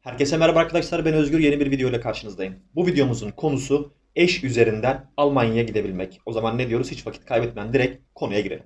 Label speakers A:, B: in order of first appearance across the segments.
A: Herkese merhaba arkadaşlar ben Özgür yeni bir video ile karşınızdayım. Bu videomuzun konusu eş üzerinden Almanya'ya gidebilmek. O zaman ne diyoruz hiç vakit kaybetmeden direkt konuya girelim.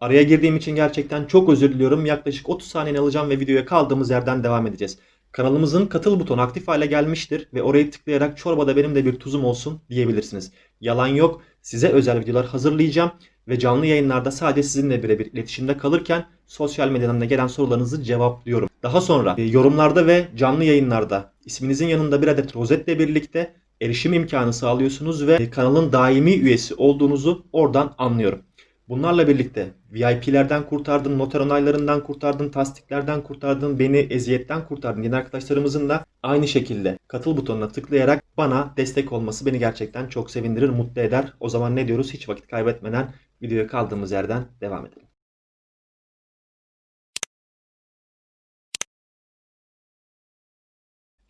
A: Araya girdiğim için gerçekten çok özür diliyorum. Yaklaşık 30 saniye alacağım ve videoya kaldığımız yerden devam edeceğiz. Kanalımızın katıl butonu aktif hale gelmiştir ve orayı tıklayarak çorbada benim de bir tuzum olsun diyebilirsiniz. Yalan yok. Size özel videolar hazırlayacağım ve canlı yayınlarda sadece sizinle birebir iletişimde kalırken sosyal medyadan da gelen sorularınızı cevaplıyorum. Daha sonra e, yorumlarda ve canlı yayınlarda isminizin yanında bir adet rozetle birlikte erişim imkanı sağlıyorsunuz ve e, kanalın daimi üyesi olduğunuzu oradan anlıyorum. Bunlarla birlikte VIP'lerden kurtardın, noter onaylarından kurtardın, tasdiklerden kurtardın, beni eziyetten kurtardın. Yeni arkadaşlarımızın da aynı şekilde katıl butonuna tıklayarak bana destek olması beni gerçekten çok sevindirir, mutlu eder. O zaman ne diyoruz? Hiç vakit kaybetmeden videoya kaldığımız yerden devam edelim.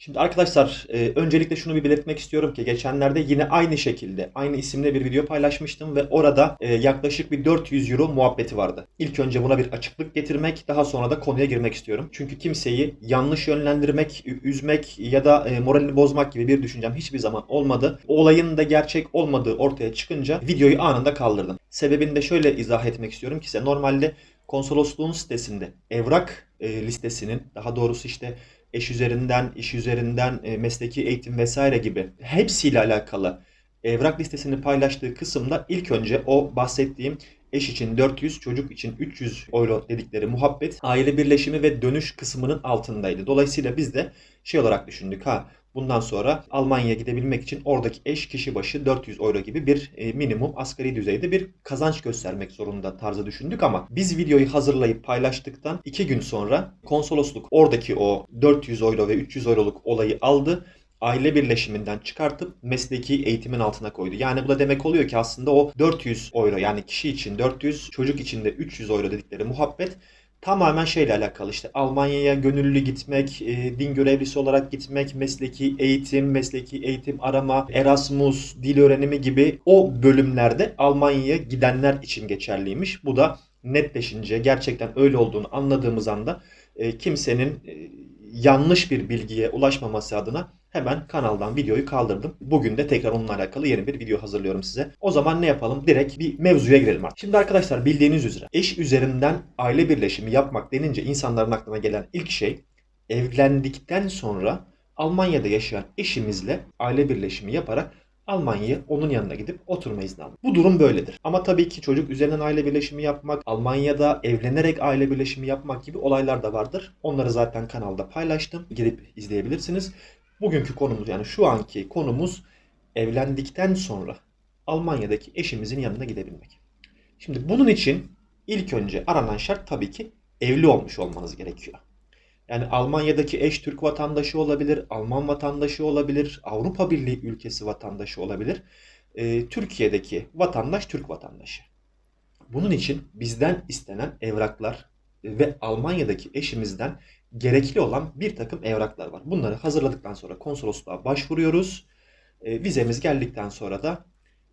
A: Şimdi arkadaşlar e, öncelikle şunu bir belirtmek istiyorum ki geçenlerde yine aynı şekilde aynı isimle bir video paylaşmıştım ve orada e, yaklaşık bir 400 euro muhabbeti vardı. İlk önce buna bir açıklık getirmek daha sonra da konuya girmek istiyorum. Çünkü kimseyi yanlış yönlendirmek, üzmek ya da e, moralini bozmak gibi bir düşüncem hiçbir zaman olmadı. Olayın da gerçek olmadığı ortaya çıkınca videoyu anında kaldırdım. Sebebini de şöyle izah etmek istiyorum ki size normalde konsolosluğun sitesinde evrak e, listesinin daha doğrusu işte eş üzerinden, iş üzerinden, e, mesleki eğitim vesaire gibi hepsiyle alakalı evrak listesini paylaştığı kısımda ilk önce o bahsettiğim eş için 400, çocuk için 300 euro dedikleri muhabbet aile birleşimi ve dönüş kısmının altındaydı. Dolayısıyla biz de şey olarak düşündük ha bundan sonra Almanya'ya gidebilmek için oradaki eş kişi başı 400 euro gibi bir e, minimum asgari düzeyde bir kazanç göstermek zorunda tarzı düşündük ama biz videoyu hazırlayıp paylaştıktan 2 gün sonra konsolosluk oradaki o 400 euro ve 300 euroluk olayı aldı aile birleşiminden çıkartıp mesleki eğitimin altına koydu. Yani bu da demek oluyor ki aslında o 400 euro yani kişi için 400, çocuk için de 300 euro dedikleri muhabbet tamamen şeyle alakalı işte Almanya'ya gönüllü gitmek, e, din görevlisi olarak gitmek, mesleki eğitim, mesleki eğitim arama, Erasmus, dil öğrenimi gibi o bölümlerde Almanya'ya gidenler için geçerliymiş. Bu da netleşince gerçekten öyle olduğunu anladığımız anda e, kimsenin e, yanlış bir bilgiye ulaşmaması adına hemen kanaldan videoyu kaldırdım. Bugün de tekrar onunla alakalı yeni bir video hazırlıyorum size. O zaman ne yapalım? Direkt bir mevzuya girelim artık. Şimdi arkadaşlar bildiğiniz üzere eş üzerinden aile birleşimi yapmak denince insanların aklına gelen ilk şey evlendikten sonra Almanya'da yaşayan eşimizle aile birleşimi yaparak Almanya'ya onun yanına gidip oturma izni almak. Bu durum böyledir. Ama tabii ki çocuk üzerinden aile birleşimi yapmak, Almanya'da evlenerek aile birleşimi yapmak gibi olaylar da vardır. Onları zaten kanalda paylaştım. Gidip izleyebilirsiniz. Bugünkü konumuz yani şu anki konumuz evlendikten sonra Almanya'daki eşimizin yanına gidebilmek. Şimdi bunun için ilk önce aranan şart tabii ki evli olmuş olmanız gerekiyor. Yani Almanya'daki eş Türk vatandaşı olabilir, Alman vatandaşı olabilir, Avrupa Birliği ülkesi vatandaşı olabilir. Ee, Türkiye'deki vatandaş Türk vatandaşı. Bunun için bizden istenen evraklar ve Almanya'daki eşimizden gerekli olan bir takım evraklar var. Bunları hazırladıktan sonra konsolosluğa başvuruyoruz. E, vizemiz geldikten sonra da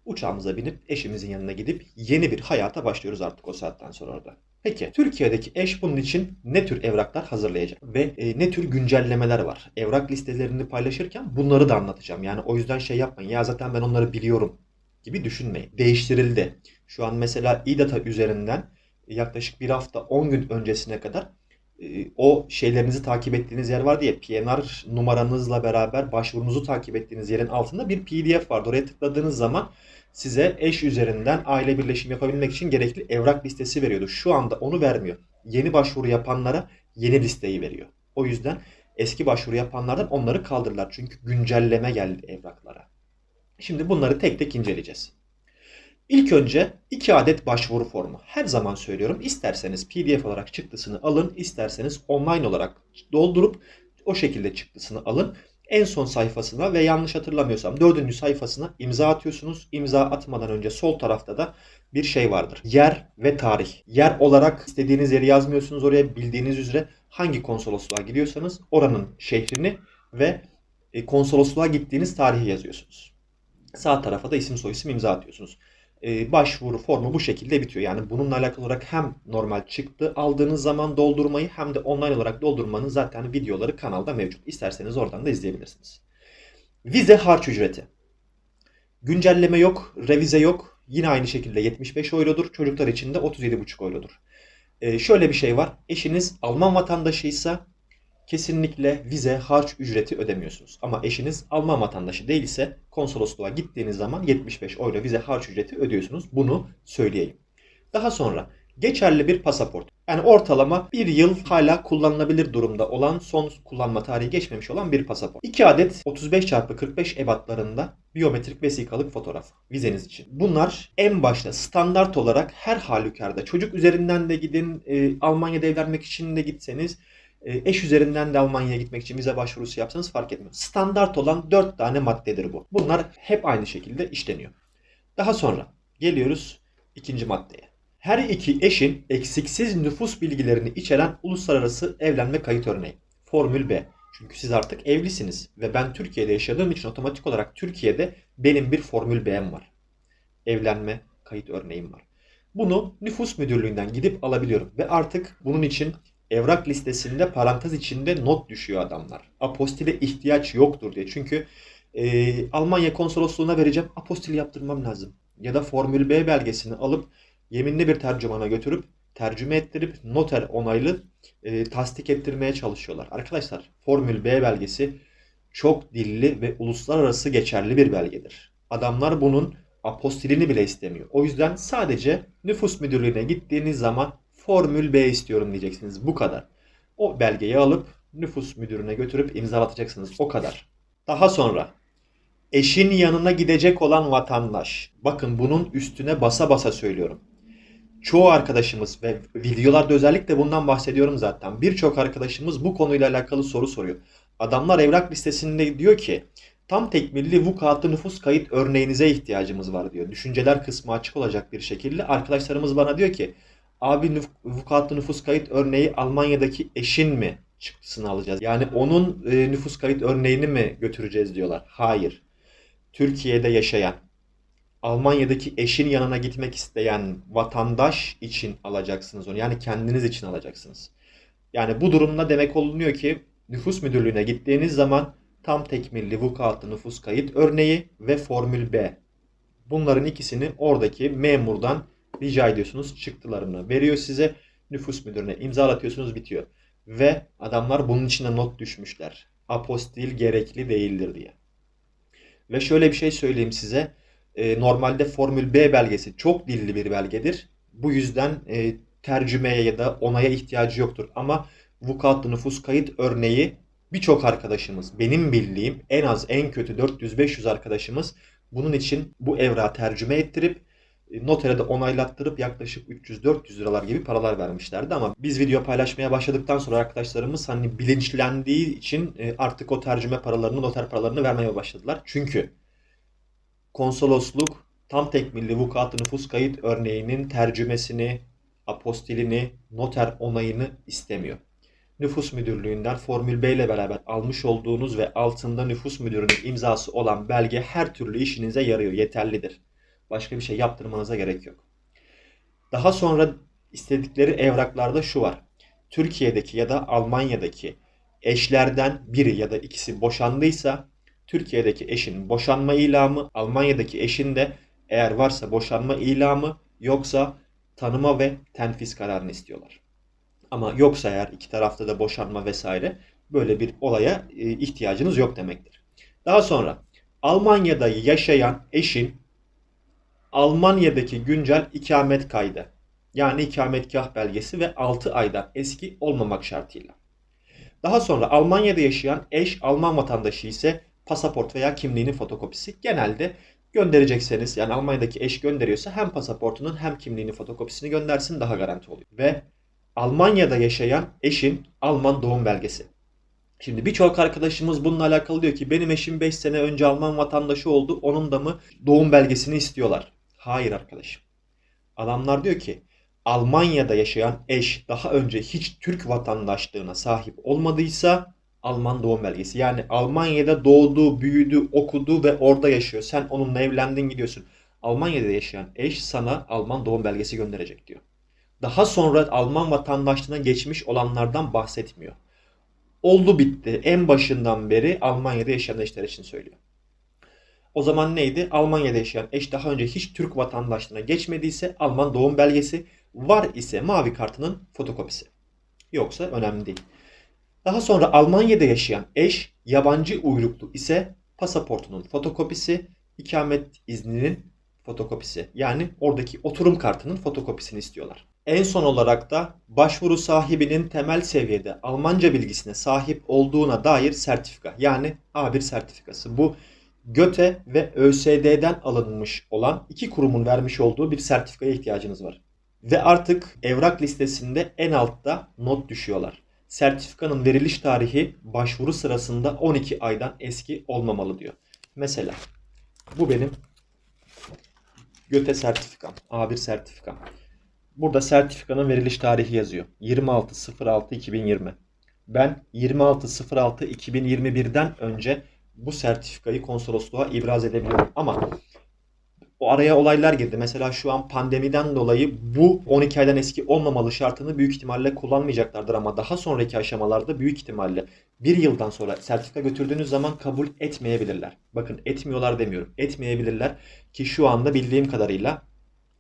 A: uçağımıza binip eşimizin yanına gidip yeni bir hayata başlıyoruz artık o saatten sonra orada. Peki Türkiye'deki eş bunun için ne tür evraklar hazırlayacak ve e, ne tür güncellemeler var? Evrak listelerini paylaşırken bunları da anlatacağım. Yani o yüzden şey yapmayın ya zaten ben onları biliyorum gibi düşünmeyin. Değiştirildi. Şu an mesela İDATA üzerinden yaklaşık bir hafta 10 gün öncesine kadar o şeylerinizi takip ettiğiniz yer var diye PNR numaranızla beraber başvurunuzu takip ettiğiniz yerin altında bir PDF vardı. Oraya tıkladığınız zaman size eş üzerinden aile birleşim yapabilmek için gerekli evrak listesi veriyordu. Şu anda onu vermiyor. Yeni başvuru yapanlara yeni listeyi veriyor. O yüzden eski başvuru yapanlardan onları kaldırdılar. Çünkü güncelleme geldi evraklara. Şimdi bunları tek tek inceleyeceğiz. İlk önce iki adet başvuru formu. Her zaman söylüyorum. İsterseniz PDF olarak çıktısını alın, isterseniz online olarak doldurup o şekilde çıktısını alın. En son sayfasına ve yanlış hatırlamıyorsam dördüncü sayfasına imza atıyorsunuz. İmza atmadan önce sol tarafta da bir şey vardır. Yer ve tarih. Yer olarak istediğiniz yeri yazmıyorsunuz oraya bildiğiniz üzere hangi konsolosluğa gidiyorsanız oranın şehrini ve e, konsolosluğa gittiğiniz tarihi yazıyorsunuz. Sağ tarafa da isim soyisim imza atıyorsunuz. E, başvuru formu bu şekilde bitiyor. Yani bununla alakalı olarak hem normal çıktı aldığınız zaman doldurmayı hem de online olarak doldurmanın zaten videoları kanalda mevcut. İsterseniz oradan da izleyebilirsiniz. Vize harç ücreti. Güncelleme yok, revize yok. Yine aynı şekilde 75 eurodur. Çocuklar için de 37,5 eurodur. Ee, şöyle bir şey var. Eşiniz Alman vatandaşıysa kesinlikle vize harç ücreti ödemiyorsunuz. Ama eşiniz Alman vatandaşı değilse konsolosluğa gittiğiniz zaman 75 euro vize harç ücreti ödüyorsunuz. Bunu söyleyeyim. Daha sonra geçerli bir pasaport. Yani ortalama bir yıl hala kullanılabilir durumda olan son kullanma tarihi geçmemiş olan bir pasaport. 2 adet 35 x 45 ebatlarında biyometrik vesikalık fotoğraf vizeniz için. Bunlar en başta standart olarak her halükarda çocuk üzerinden de gidin e, Almanya'da evlenmek için de gitseniz eş üzerinden de Almanya'ya gitmek için vize başvurusu yapsanız fark etmiyor. Standart olan 4 tane maddedir bu. Bunlar hep aynı şekilde işleniyor. Daha sonra geliyoruz ikinci maddeye. Her iki eşin eksiksiz nüfus bilgilerini içeren uluslararası evlenme kayıt örneği. Formül B. Çünkü siz artık evlisiniz ve ben Türkiye'de yaşadığım için otomatik olarak Türkiye'de benim bir Formül B'm var. Evlenme kayıt örneğim var. Bunu nüfus müdürlüğünden gidip alabiliyorum ve artık bunun için evrak listesinde parantez içinde not düşüyor adamlar. Apostile ihtiyaç yoktur diye. Çünkü e, Almanya konsolosluğuna vereceğim apostil yaptırmam lazım. Ya da Formül B belgesini alıp yeminli bir tercümana götürüp tercüme ettirip noter onaylı e, tasdik ettirmeye çalışıyorlar. Arkadaşlar Formül B belgesi çok dilli ve uluslararası geçerli bir belgedir. Adamlar bunun apostilini bile istemiyor. O yüzden sadece nüfus müdürlüğüne gittiğiniz zaman Formül B istiyorum diyeceksiniz. Bu kadar. O belgeyi alıp nüfus müdürüne götürüp imzalatacaksınız. O kadar. Daha sonra eşin yanına gidecek olan vatandaş. Bakın bunun üstüne basa basa söylüyorum çoğu arkadaşımız ve videolarda özellikle bundan bahsediyorum zaten. Birçok arkadaşımız bu konuyla alakalı soru soruyor. Adamlar evrak listesinde diyor ki tam tekmilli vukuatlı nüfus kayıt örneğinize ihtiyacımız var diyor. Düşünceler kısmı açık olacak bir şekilde. Arkadaşlarımız bana diyor ki abi nüf- vukuatlı nüfus kayıt örneği Almanya'daki eşin mi çıktısını alacağız? Yani onun e, nüfus kayıt örneğini mi götüreceğiz diyorlar. Hayır. Türkiye'de yaşayan Almanya'daki eşin yanına gitmek isteyen vatandaş için alacaksınız onu. Yani kendiniz için alacaksınız. Yani bu durumda demek olunuyor ki nüfus müdürlüğüne gittiğiniz zaman tam tekmilli vukuatlı nüfus kayıt örneği ve Formül B. Bunların ikisini oradaki memurdan rica ediyorsunuz çıktılarını veriyor size. Nüfus müdürüne imzalatıyorsunuz bitiyor. Ve adamlar bunun içine not düşmüşler. Apostil gerekli değildir diye. Ve şöyle bir şey söyleyeyim size e, normalde Formül B belgesi çok dilli bir belgedir. Bu yüzden e, tercümeye ya da onaya ihtiyacı yoktur. Ama vukuatlı nüfus kayıt örneği birçok arkadaşımız, benim bildiğim en az en kötü 400-500 arkadaşımız bunun için bu evrağı tercüme ettirip notere de onaylattırıp yaklaşık 300-400 liralar gibi paralar vermişlerdi ama biz video paylaşmaya başladıktan sonra arkadaşlarımız hani bilinçlendiği için e, artık o tercüme paralarını, noter paralarını vermeye başladılar. Çünkü konsolosluk tam tekmilli vukuatlı nüfus kayıt örneğinin tercümesini, apostilini, noter onayını istemiyor. Nüfus müdürlüğünden Formül B ile beraber almış olduğunuz ve altında nüfus müdürünün imzası olan belge her türlü işinize yarıyor, yeterlidir. Başka bir şey yaptırmanıza gerek yok. Daha sonra istedikleri evraklarda şu var. Türkiye'deki ya da Almanya'daki eşlerden biri ya da ikisi boşandıysa Türkiye'deki eşin boşanma ilamı, Almanya'daki eşin de eğer varsa boşanma ilamı yoksa tanıma ve tenfis kararını istiyorlar. Ama yoksa eğer iki tarafta da boşanma vesaire böyle bir olaya e, ihtiyacınız yok demektir. Daha sonra Almanya'da yaşayan eşin Almanya'daki güncel ikamet kaydı yani ikametgah belgesi ve 6 aydan eski olmamak şartıyla. Daha sonra Almanya'da yaşayan eş Alman vatandaşı ise pasaport veya kimliğinin fotokopisi genelde gönderecekseniz yani Almanya'daki eş gönderiyorsa hem pasaportunun hem kimliğinin fotokopisini göndersin daha garanti oluyor. Ve Almanya'da yaşayan eşin Alman doğum belgesi. Şimdi birçok arkadaşımız bununla alakalı diyor ki benim eşim 5 sene önce Alman vatandaşı oldu. Onun da mı doğum belgesini istiyorlar? Hayır arkadaşım. Adamlar diyor ki Almanya'da yaşayan eş daha önce hiç Türk vatandaşlığına sahip olmadıysa Alman doğum belgesi. Yani Almanya'da doğdu, büyüdü, okudu ve orada yaşıyor. Sen onunla evlendin gidiyorsun. Almanya'da yaşayan eş sana Alman doğum belgesi gönderecek diyor. Daha sonra Alman vatandaşlığına geçmiş olanlardan bahsetmiyor. Oldu bitti. En başından beri Almanya'da yaşayan eşler için söylüyor. O zaman neydi? Almanya'da yaşayan eş daha önce hiç Türk vatandaşlığına geçmediyse Alman doğum belgesi var ise mavi kartının fotokopisi. Yoksa önemli değil. Daha sonra Almanya'da yaşayan eş yabancı uyruklu ise pasaportunun fotokopisi, ikamet izninin fotokopisi. Yani oradaki oturum kartının fotokopisini istiyorlar. En son olarak da başvuru sahibinin temel seviyede Almanca bilgisine sahip olduğuna dair sertifika yani A1 sertifikası. Bu GÖTE ve ÖSD'den alınmış olan iki kurumun vermiş olduğu bir sertifikaya ihtiyacınız var. Ve artık evrak listesinde en altta not düşüyorlar. Sertifikanın veriliş tarihi başvuru sırasında 12 aydan eski olmamalı diyor. Mesela bu benim GÖTE sertifikam, A1 sertifikam. Burada sertifikanın veriliş tarihi yazıyor. 26.06.2020. Ben 26.06.2021'den önce bu sertifikayı konsolosluğa ibraz edebiliyorum. Ama o araya olaylar girdi. Mesela şu an pandemiden dolayı bu 12 aydan eski olmamalı şartını büyük ihtimalle kullanmayacaklardır ama daha sonraki aşamalarda büyük ihtimalle bir yıldan sonra sertifika götürdüğünüz zaman kabul etmeyebilirler. Bakın etmiyorlar demiyorum. Etmeyebilirler ki şu anda bildiğim kadarıyla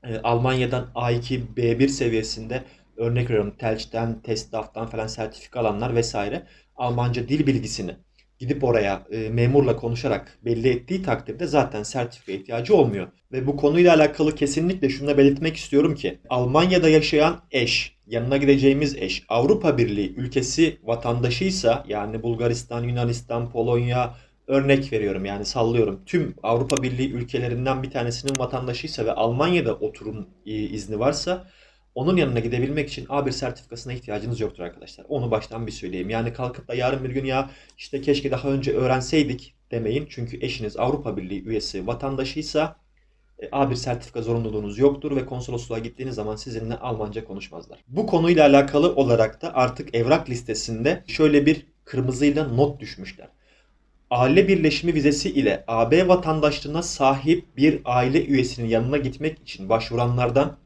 A: e, Almanya'dan A2, B1 seviyesinde örnek veriyorum Telç'ten, TESDAF'tan falan sertifika alanlar vesaire Almanca dil bilgisini gidip oraya e, memurla konuşarak belli ettiği takdirde zaten sertifika ihtiyacı olmuyor. Ve bu konuyla alakalı kesinlikle şunu da belirtmek istiyorum ki Almanya'da yaşayan eş, yanına gideceğimiz eş Avrupa Birliği ülkesi vatandaşıysa yani Bulgaristan, Yunanistan, Polonya örnek veriyorum yani sallıyorum. Tüm Avrupa Birliği ülkelerinden bir tanesinin vatandaşıysa ve Almanya'da oturum e, izni varsa onun yanına gidebilmek için A1 sertifikasına ihtiyacınız yoktur arkadaşlar. Onu baştan bir söyleyeyim. Yani kalkıp da yarın bir gün ya işte keşke daha önce öğrenseydik demeyin. Çünkü eşiniz Avrupa Birliği üyesi vatandaşıysa e, A1 sertifika zorunluluğunuz yoktur ve konsolosluğa gittiğiniz zaman sizinle Almanca konuşmazlar. Bu konuyla alakalı olarak da artık evrak listesinde şöyle bir kırmızıyla not düşmüşler. Aile birleşimi vizesi ile AB vatandaşlığına sahip bir aile üyesinin yanına gitmek için başvuranlardan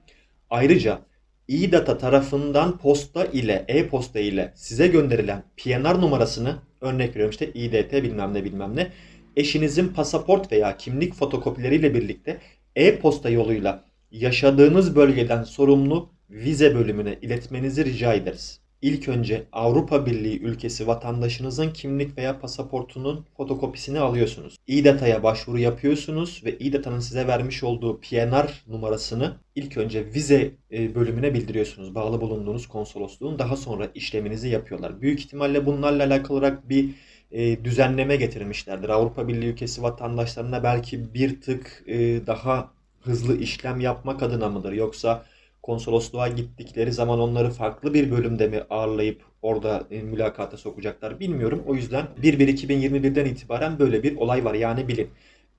A: ayrıca İDATA tarafından posta ile e-posta ile size gönderilen PNR numarasını örnek veriyorum işte İDT bilmem ne bilmem ne eşinizin pasaport veya kimlik fotokopileriyle birlikte e-posta yoluyla yaşadığınız bölgeden sorumlu vize bölümüne iletmenizi rica ederiz. İlk önce Avrupa Birliği ülkesi vatandaşınızın kimlik veya pasaportunun fotokopisini alıyorsunuz. İDATA'ya başvuru yapıyorsunuz ve İDATA'nın size vermiş olduğu PNR numarasını ilk önce vize e, bölümüne bildiriyorsunuz. Bağlı bulunduğunuz konsolosluğun daha sonra işleminizi yapıyorlar. Büyük ihtimalle bunlarla alakalı olarak bir e, düzenleme getirmişlerdir. Avrupa Birliği ülkesi vatandaşlarına belki bir tık e, daha hızlı işlem yapmak adına mıdır? Yoksa konsolosluğa gittikleri zaman onları farklı bir bölümde mi ağırlayıp orada e, mülakata sokacaklar bilmiyorum. O yüzden 1-1-2021'den itibaren böyle bir olay var. Yani bilin.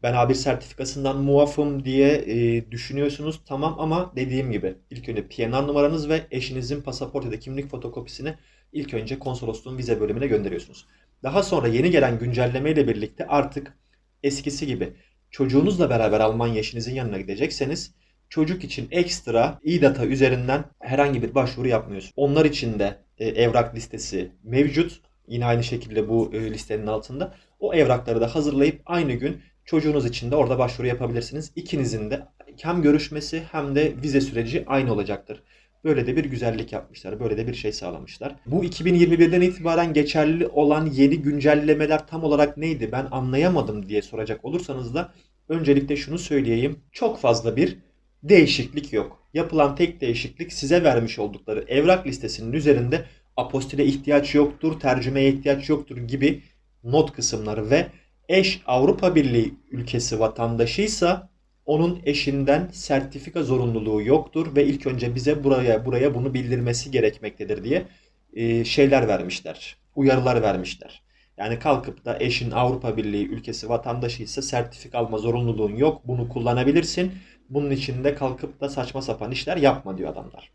A: Ben A1 sertifikasından muafım diye e, düşünüyorsunuz tamam ama dediğim gibi ilk önce PNR numaranız ve eşinizin pasaport ya da kimlik fotokopisini ilk önce konsolosluğun vize bölümüne gönderiyorsunuz. Daha sonra yeni gelen güncelleme ile birlikte artık eskisi gibi çocuğunuzla beraber Almanya eşinizin yanına gidecekseniz çocuk için ekstra e-data üzerinden herhangi bir başvuru yapmıyorsun. Onlar için de e, evrak listesi mevcut. Yine aynı şekilde bu e, listenin altında. O evrakları da hazırlayıp aynı gün çocuğunuz için de orada başvuru yapabilirsiniz. İkinizin de hem görüşmesi hem de vize süreci aynı olacaktır. Böyle de bir güzellik yapmışlar. Böyle de bir şey sağlamışlar. Bu 2021'den itibaren geçerli olan yeni güncellemeler tam olarak neydi ben anlayamadım diye soracak olursanız da öncelikle şunu söyleyeyim. Çok fazla bir değişiklik yok. Yapılan tek değişiklik size vermiş oldukları evrak listesinin üzerinde apostile ihtiyaç yoktur, tercümeye ihtiyaç yoktur gibi not kısımları ve eş Avrupa Birliği ülkesi vatandaşıysa onun eşinden sertifika zorunluluğu yoktur ve ilk önce bize buraya buraya bunu bildirmesi gerekmektedir diye e, şeyler vermişler. Uyarılar vermişler. Yani kalkıp da eşin Avrupa Birliği ülkesi vatandaşıysa sertifika alma zorunluluğun yok. Bunu kullanabilirsin. Bunun için de kalkıp da saçma sapan işler yapma diyor adamlar.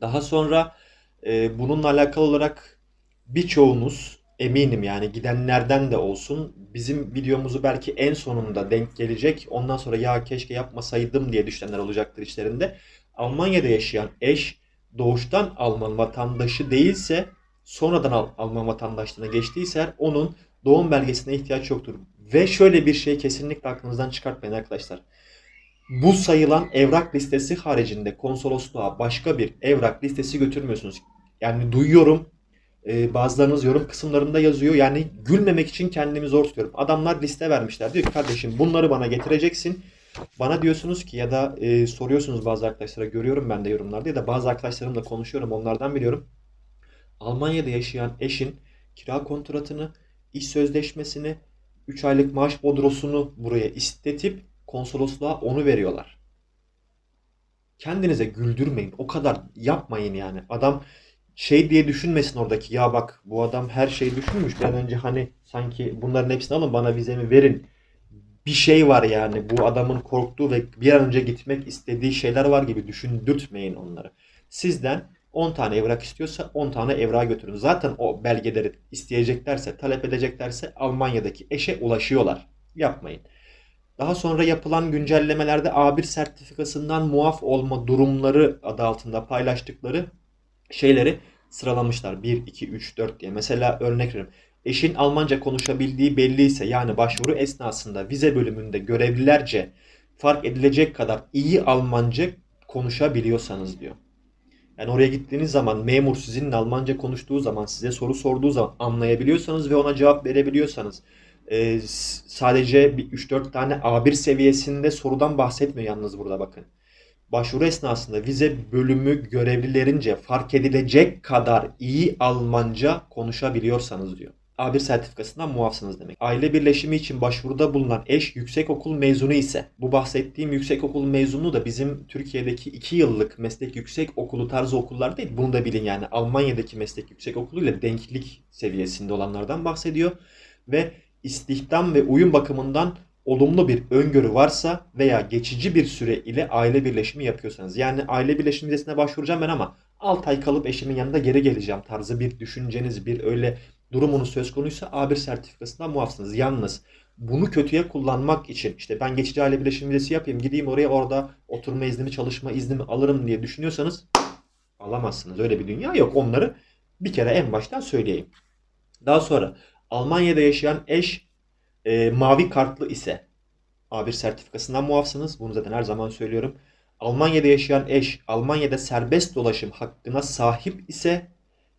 A: Daha sonra e, bununla alakalı olarak birçoğunuz eminim yani gidenlerden de olsun bizim videomuzu belki en sonunda denk gelecek. Ondan sonra ya keşke yapmasaydım diye düşünenler olacaktır içlerinde. Almanya'da yaşayan eş doğuştan Alman vatandaşı değilse sonradan Al- Alman vatandaşlığına geçtiyse onun doğum belgesine ihtiyaç yoktur. Ve şöyle bir şey kesinlikle aklınızdan çıkartmayın arkadaşlar. Bu sayılan evrak listesi haricinde konsolosluğa başka bir evrak listesi götürmüyorsunuz. Yani duyuyorum e, bazılarınız yorum kısımlarında yazıyor. Yani gülmemek için kendimi zor tutuyorum. Adamlar liste vermişler. Diyor ki kardeşim bunları bana getireceksin. Bana diyorsunuz ki ya da e, soruyorsunuz bazı arkadaşlara görüyorum ben de yorumlarda ya da bazı arkadaşlarımla konuşuyorum onlardan biliyorum. Almanya'da yaşayan eşin kira kontratını, iş sözleşmesini, 3 aylık maaş bodrosunu buraya istetip konsolosluğa onu veriyorlar. Kendinize güldürmeyin. O kadar yapmayın yani. Adam şey diye düşünmesin oradaki ya bak bu adam her şeyi düşünmüş. Ben önce hani sanki bunların hepsini alın bana vizemi verin. Bir şey var yani bu adamın korktuğu ve bir an önce gitmek istediği şeyler var gibi düşündürtmeyin onları. Sizden 10 tane evrak istiyorsa 10 tane evrağı götürün. Zaten o belgeleri isteyeceklerse, talep edeceklerse Almanya'daki eşe ulaşıyorlar. Yapmayın. Daha sonra yapılan güncellemelerde A1 sertifikasından muaf olma durumları adı altında paylaştıkları şeyleri sıralamışlar. 1, 2, 3, 4 diye. Mesela örnek veriyorum. Eşin Almanca konuşabildiği belliyse yani başvuru esnasında vize bölümünde görevlilerce fark edilecek kadar iyi Almanca konuşabiliyorsanız diyor. Yani oraya gittiğiniz zaman memur sizinle Almanca konuştuğu zaman size soru sorduğu zaman anlayabiliyorsanız ve ona cevap verebiliyorsanız e, sadece bir 3-4 tane A1 seviyesinde sorudan bahsetmiyor yalnız burada bakın. Başvuru esnasında vize bölümü görevlilerince fark edilecek kadar iyi Almanca konuşabiliyorsanız diyor. A1 sertifikasından muafsınız demek. Aile birleşimi için başvuruda bulunan eş yüksekokul mezunu ise bu bahsettiğim yüksekokul mezunu da bizim Türkiye'deki 2 yıllık meslek yüksek okulu tarzı okullar değil. Bunu da bilin yani Almanya'daki meslek yüksek okuluyla denklik seviyesinde olanlardan bahsediyor. Ve istihdam ve uyum bakımından olumlu bir öngörü varsa veya geçici bir süre ile aile birleşimi yapıyorsanız yani aile birleşimi vizesine başvuracağım ben ama 6 ay kalıp eşimin yanında geri geleceğim tarzı bir düşünceniz bir öyle durumunuz söz konuysa A1 sertifikasından muafsınız. Yalnız bunu kötüye kullanmak için işte ben geçici aile birleşimi vizesi yapayım gideyim oraya orada oturma iznimi çalışma iznimi alırım diye düşünüyorsanız alamazsınız. Öyle bir dünya yok. Onları bir kere en baştan söyleyeyim. Daha sonra Almanya'da yaşayan eş e, mavi kartlı ise A1 sertifikasından muafsınız. Bunu zaten her zaman söylüyorum. Almanya'da yaşayan eş Almanya'da serbest dolaşım hakkına sahip ise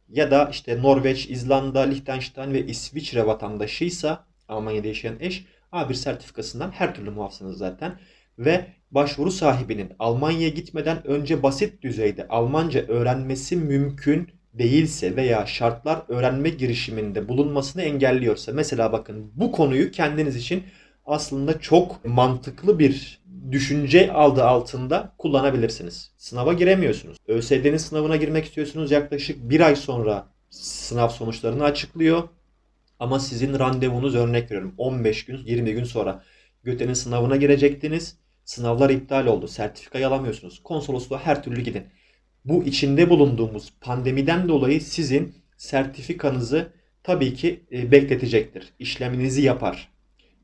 A: ya da işte Norveç, İzlanda, Liechtenstein ve İsviçre vatandaşıysa Almanya'da yaşayan eş A1 sertifikasından her türlü muafsınız zaten. Ve başvuru sahibinin Almanya'ya gitmeden önce basit düzeyde Almanca öğrenmesi mümkün değilse veya şartlar öğrenme girişiminde bulunmasını engelliyorsa mesela bakın bu konuyu kendiniz için aslında çok mantıklı bir düşünce aldı altında kullanabilirsiniz. Sınava giremiyorsunuz. ÖSYM'nin sınavına girmek istiyorsunuz. Yaklaşık bir ay sonra sınav sonuçlarını açıklıyor. Ama sizin randevunuz örnek veriyorum 15 gün 20 gün sonra Göte'nin sınavına girecektiniz. Sınavlar iptal oldu. Sertifikayı alamıyorsunuz. Konsolosluğa her türlü gidin. Bu içinde bulunduğumuz pandemiden dolayı sizin sertifikanızı tabii ki e, bekletecektir. İşleminizi yapar.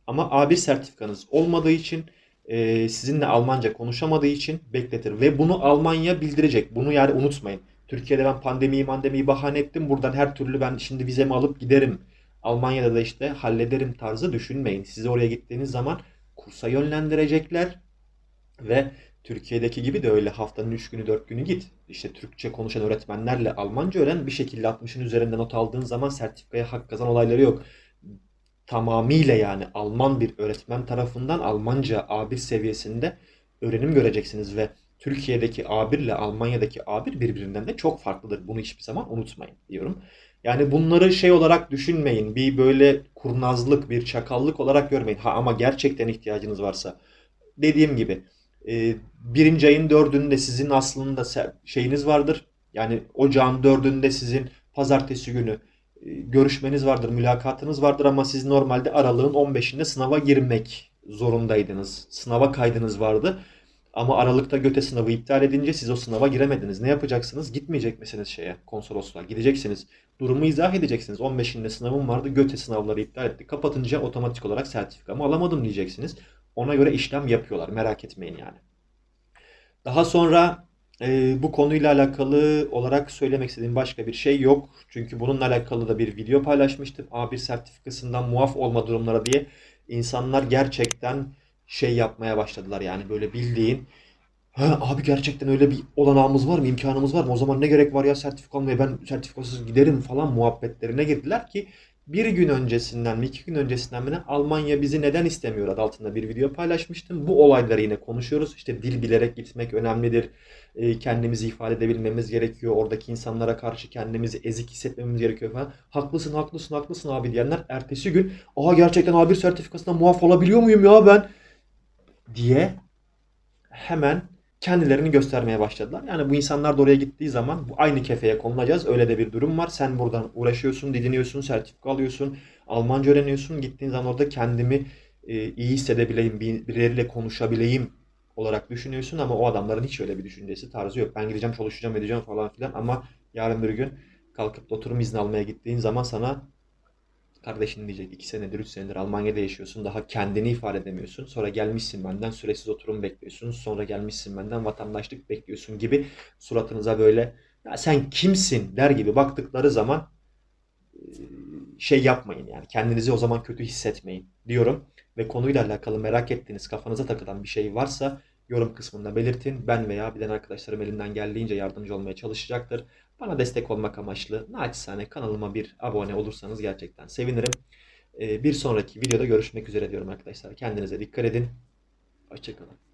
A: Ama A1 sertifikanız olmadığı için e, sizinle Almanca konuşamadığı için bekletir. Ve bunu Almanya bildirecek. Bunu yani unutmayın. Türkiye'de ben pandemiyi mandemiyi bahane ettim. Buradan her türlü ben şimdi vizemi alıp giderim. Almanya'da da işte hallederim tarzı düşünmeyin. Sizi oraya gittiğiniz zaman kursa yönlendirecekler. Ve Türkiye'deki gibi de öyle haftanın 3 günü 4 günü git. İşte Türkçe konuşan öğretmenlerle Almanca öğren. Bir şekilde 60'ın üzerinde not aldığın zaman sertifikaya hak kazan olayları yok. Tamamıyla yani Alman bir öğretmen tarafından Almanca A1 seviyesinde öğrenim göreceksiniz ve Türkiye'deki A1 ile Almanya'daki A1 birbirinden de çok farklıdır. Bunu hiçbir zaman unutmayın diyorum. Yani bunları şey olarak düşünmeyin. Bir böyle kurnazlık, bir çakallık olarak görmeyin. Ha ama gerçekten ihtiyacınız varsa dediğim gibi e, birinci ayın dördünde sizin aslında şeyiniz vardır. Yani ocağın dördünde sizin pazartesi günü e, görüşmeniz vardır, mülakatınız vardır ama siz normalde aralığın 15'inde sınava girmek zorundaydınız. Sınava kaydınız vardı. Ama Aralık'ta göte sınavı iptal edince siz o sınava giremediniz. Ne yapacaksınız? Gitmeyecek misiniz şeye, konsolosluğa? Gideceksiniz. Durumu izah edeceksiniz. 15'inde sınavım vardı. Göte sınavları iptal etti. Kapatınca otomatik olarak sertifikamı alamadım diyeceksiniz. Ona göre işlem yapıyorlar. Merak etmeyin yani. Daha sonra e, bu konuyla alakalı olarak söylemek istediğim başka bir şey yok. Çünkü bununla alakalı da bir video paylaşmıştım. A1 sertifikasından muaf olma durumları diye insanlar gerçekten şey yapmaya başladılar. Yani böyle bildiğin abi gerçekten öyle bir olanağımız var mı, imkanımız var mı? O zaman ne gerek var ya sertifika almaya ben sertifikasız giderim falan muhabbetlerine girdiler ki bir gün öncesinden mi iki gün öncesinden mi ne Almanya bizi neden istemiyor adı altında bir video paylaşmıştım. Bu olayları yine konuşuyoruz. İşte dil bilerek gitmek önemlidir. E, kendimizi ifade edebilmemiz gerekiyor. Oradaki insanlara karşı kendimizi ezik hissetmemiz gerekiyor falan. Haklısın, haklısın, haklısın abi diyenler ertesi gün aa gerçekten A1 sertifikasından muaf olabiliyor muyum ya ben diye hemen kendilerini göstermeye başladılar. Yani bu insanlar da oraya gittiği zaman bu aynı kefeye konulacağız. Öyle de bir durum var. Sen buradan uğraşıyorsun, didiniyorsun, sertifika alıyorsun, Almanca öğreniyorsun. Gittiğin zaman orada kendimi e, iyi hissedebileyim, bir- birileriyle konuşabileyim olarak düşünüyorsun ama o adamların hiç öyle bir düşüncesi, tarzı yok. Ben gideceğim, çalışacağım, edeceğim falan filan ama yarın bir gün kalkıp da oturum izni almaya gittiğin zaman sana Kardeşin diyecek 2 senedir 3 senedir Almanya'da yaşıyorsun daha kendini ifade edemiyorsun. Sonra gelmişsin benden süresiz oturum bekliyorsun. Sonra gelmişsin benden vatandaşlık bekliyorsun gibi suratınıza böyle ya sen kimsin der gibi baktıkları zaman şey yapmayın yani kendinizi o zaman kötü hissetmeyin diyorum. Ve konuyla alakalı merak ettiğiniz kafanıza takılan bir şey varsa yorum kısmında belirtin. Ben veya bilen arkadaşlarım elinden geldiğince yardımcı olmaya çalışacaktır. Bana destek olmak amaçlı naçizane kanalıma bir abone olursanız gerçekten sevinirim. Ee, Bir sonraki videoda görüşmek üzere diyorum arkadaşlar. Kendinize dikkat edin. Hoşçakalın.